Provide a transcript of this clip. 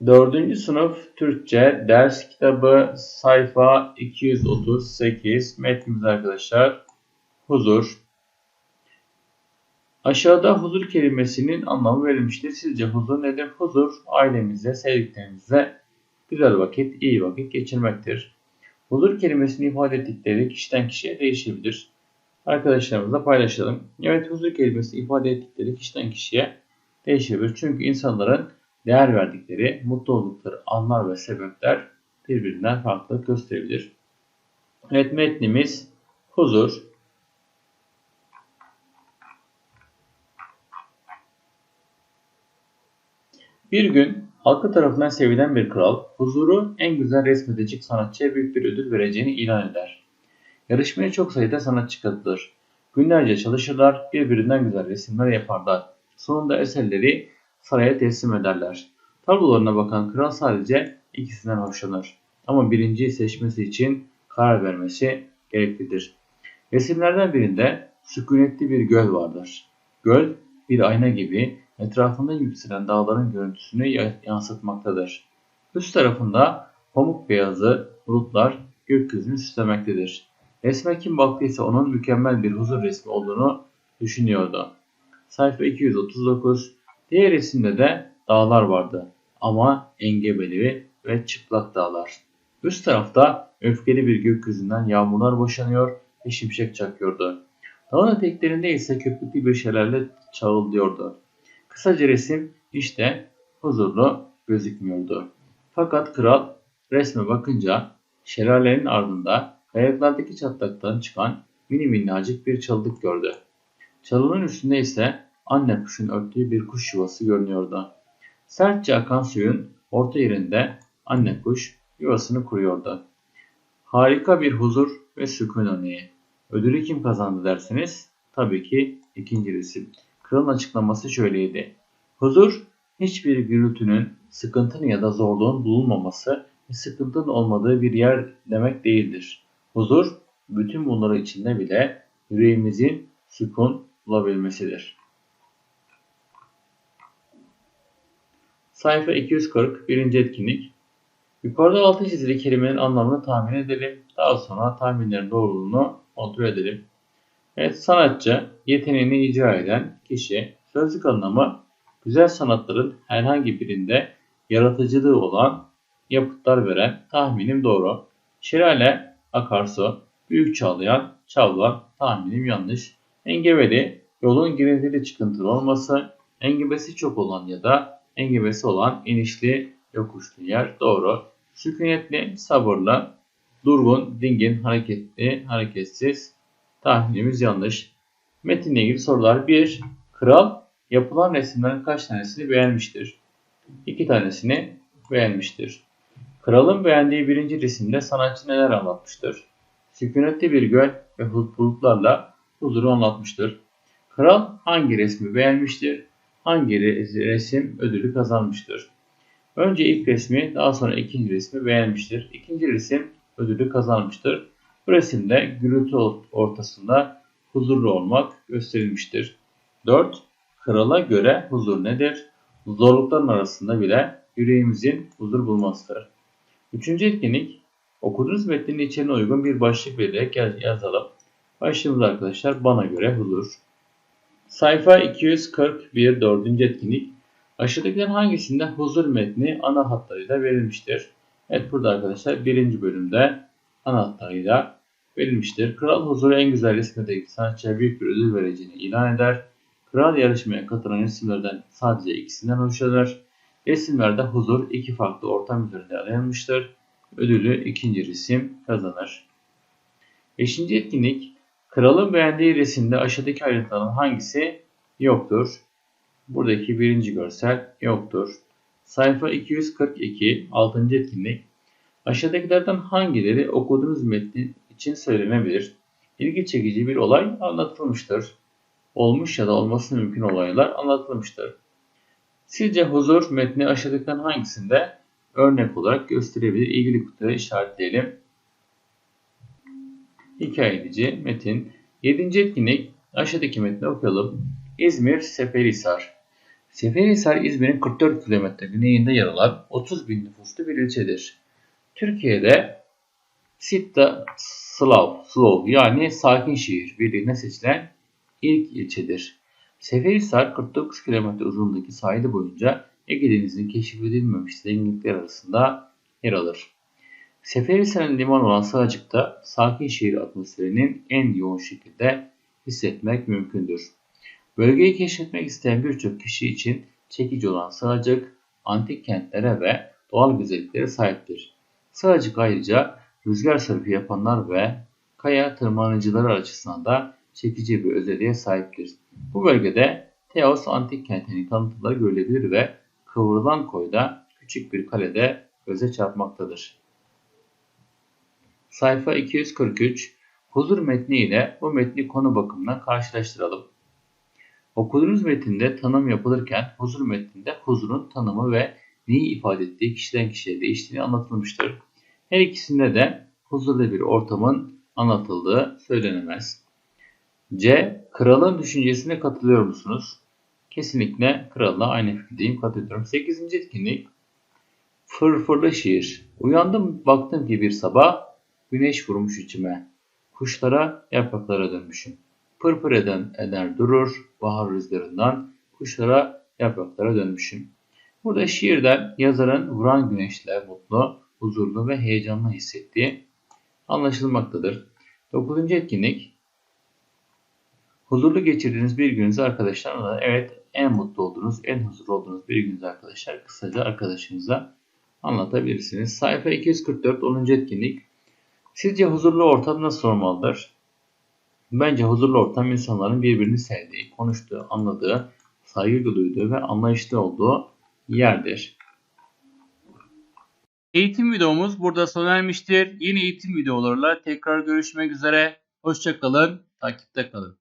4. sınıf Türkçe ders kitabı sayfa 238 metnimiz arkadaşlar. Huzur. Aşağıda huzur kelimesinin anlamı verilmiştir. Sizce huzur nedir? Huzur ailemizle, sevdiklerinizle güzel vakit, iyi vakit geçirmektir. Huzur kelimesini ifade ettikleri kişiden kişiye değişebilir. Arkadaşlarımızla paylaşalım. Evet huzur kelimesini ifade ettikleri kişiden kişiye değişebilir. Çünkü insanların değer verdikleri, mutlu oldukları anlar ve sebepler birbirinden farklı gösterebilir. Evet metnimiz huzur. Bir gün halkı tarafından sevilen bir kral, huzuru en güzel resmedecek sanatçıya büyük bir ödül vereceğini ilan eder. Yarışmaya çok sayıda sanatçı katılır. Günlerce çalışırlar, birbirinden güzel resimler yaparlar. Sonunda eserleri saraya teslim ederler. Tablolarına bakan kral sadece ikisinden hoşlanır. Ama birinciyi seçmesi için karar vermesi gereklidir. Resimlerden birinde sükunetli bir göl vardır. Göl bir ayna gibi etrafında yükselen dağların görüntüsünü yansıtmaktadır. Üst tarafında pamuk beyazı bulutlar gökyüzünü süslemektedir. Resme kim baktıysa onun mükemmel bir huzur resmi olduğunu düşünüyordu. Sayfa 239 Diğer resimde de dağlar vardı ama engebeli ve çıplak dağlar. Üst tarafta öfkeli bir gökyüzünden yağmurlar boşanıyor ve şimşek çakıyordu. Dağın eteklerinde ise köpüklü bir şelale çağıldıyordu. Kısaca resim işte huzurlu gözükmüyordu. Fakat kral resme bakınca şelalenin ardında kayaklardaki çatlaktan çıkan mini minnacık bir çalılık gördü. Çalının üstünde ise anne kuşun örttüğü bir kuş yuvası görünüyordu. Sertçe akan suyun orta yerinde anne kuş yuvasını kuruyordu. Harika bir huzur ve sükun örneği. Ödülü kim kazandı derseniz tabii ki ikinci resim. Kralın açıklaması şöyleydi. Huzur hiçbir gürültünün, sıkıntının ya da zorluğun bulunmaması ve sıkıntının olmadığı bir yer demek değildir. Huzur bütün bunları içinde bile yüreğimizin sükun bulabilmesidir. Sayfa 240 birinci etkinlik. Yukarıda altı çizili kelimenin anlamını tahmin edelim. Daha sonra tahminlerin doğruluğunu kontrol edelim. Evet sanatçı, yeteneğini icra eden kişi, sözlük anlamı güzel sanatların herhangi birinde yaratıcılığı olan yapıtlar veren tahminim doğru. Şelale, akarsu, büyük çağlayan, çavlan tahminim yanlış. Engebeli, yolun girintili çıkıntılı olması, engebesi çok olan ya da engebesi olan inişli yokuşlu yer doğru. Sükunetli, sabırlı, durgun, dingin, hareketli, hareketsiz. Tahminimiz yanlış. Metinle ilgili sorular 1. Kral yapılan resimlerin kaç tanesini beğenmiştir? 2 tanesini beğenmiştir. Kralın beğendiği birinci resimde sanatçı neler anlatmıştır? Sükunetli bir göl ve bulutlarla huzuru anlatmıştır. Kral hangi resmi beğenmiştir? Hangi resim ödülü kazanmıştır? Önce ilk resmi daha sonra ikinci resmi beğenmiştir. İkinci resim ödülü kazanmıştır. Bu resimde gürültü ortasında huzurlu olmak gösterilmiştir. 4. Krala göre huzur nedir? Zorlukların arasında bile yüreğimizin huzur bulmasıdır. Üçüncü etkinlik, okuduğunuz metnin içeriğine uygun bir başlık vererek yazalım. Başlığımız arkadaşlar bana göre huzur. Sayfa 241 4. etkinlik. Aşağıdakilerin hangisinde huzur metni ana hatlarıyla verilmiştir? Evet burada arkadaşlar birinci bölümde ana hatlarıyla verilmiştir. Kral huzuru en güzel resmedeki sanatçıya büyük bir ödül vereceğini ilan eder. Kral yarışmaya katılan resimlerden sadece ikisinden hoşlanır. Resimlerde huzur iki farklı ortam üzerinde alınmıştır. Ödülü ikinci resim kazanır. Beşinci etkinlik Kralın beğendiği resimde aşağıdaki ayrıntıların hangisi yoktur? Buradaki birinci görsel yoktur. Sayfa 242 6. etkinlik. Aşağıdakilerden hangileri okuduğunuz metnin için söylenebilir? İlgi çekici bir olay anlatılmıştır. Olmuş ya da olması mümkün olaylar anlatılmıştır. Sizce huzur metni aşağıdakilerden hangisinde örnek olarak gösterebilir? İlgili kutuya işaretleyelim hikaye edici, metin. Yedinci etkinlik aşağıdaki metni okuyalım. İzmir Seferihisar. Seferihisar İzmir'in 44 km güneyinde yer alan 30 bin nüfuslu bir ilçedir. Türkiye'de Sitta Slav, Slav yani sakin şehir birliğine seçilen ilk ilçedir. Seferihisar 49 km uzunluğundaki sahili boyunca Ege Denizi'nin keşfedilmemiş zenginlikler arasında yer alır. Seferihisar'ın liman olan Sığacık'ta sakin şehir atmosferinin en yoğun şekilde hissetmek mümkündür. Bölgeyi keşfetmek isteyen birçok kişi için çekici olan Sığacık, antik kentlere ve doğal güzelliklere sahiptir. Sığacık ayrıca rüzgar sörfü yapanlar ve kaya tırmanıcıları açısından da çekici bir özelliğe sahiptir. Bu bölgede Teos antik kentinin kalıntıları görülebilir ve kıvrılan koyda küçük bir kalede göze çarpmaktadır. Sayfa 243 Huzur metni ile bu metni konu bakımından karşılaştıralım. Okuduğunuz metinde tanım yapılırken huzur metninde huzurun tanımı ve neyi ifade ettiği kişiden kişiye değiştiğini anlatılmıştır. Her ikisinde de huzurlu bir ortamın anlatıldığı söylenemez. C. Kralın düşüncesine katılıyor musunuz? Kesinlikle kralla aynı fikirdeyim, katılıyorum. 8. etkinlik Fırfırlı şiir. Uyandım baktım ki bir sabah güneş vurmuş içime. Kuşlara, yapraklara dönmüşüm. Pırpır eden eder durur bahar rüzgarından kuşlara, yapraklara dönmüşüm. Burada şiirden yazarın vuran güneşle mutlu, huzurlu ve heyecanlı hissettiği anlaşılmaktadır. 9. etkinlik Huzurlu geçirdiğiniz bir gününüzü arkadaşlarla evet en mutlu olduğunuz, en huzurlu olduğunuz bir gününüzü arkadaşlar kısaca arkadaşınıza anlatabilirsiniz. Sayfa 244 10. etkinlik. Sizce huzurlu ortam nasıl olmalıdır? Bence huzurlu ortam insanların birbirini sevdiği, konuştuğu, anladığı, saygı duyduğu ve anlayışlı olduğu yerdir. Eğitim videomuz burada sona ermiştir. Yeni eğitim videolarıyla tekrar görüşmek üzere. Hoşçakalın, takipte kalın.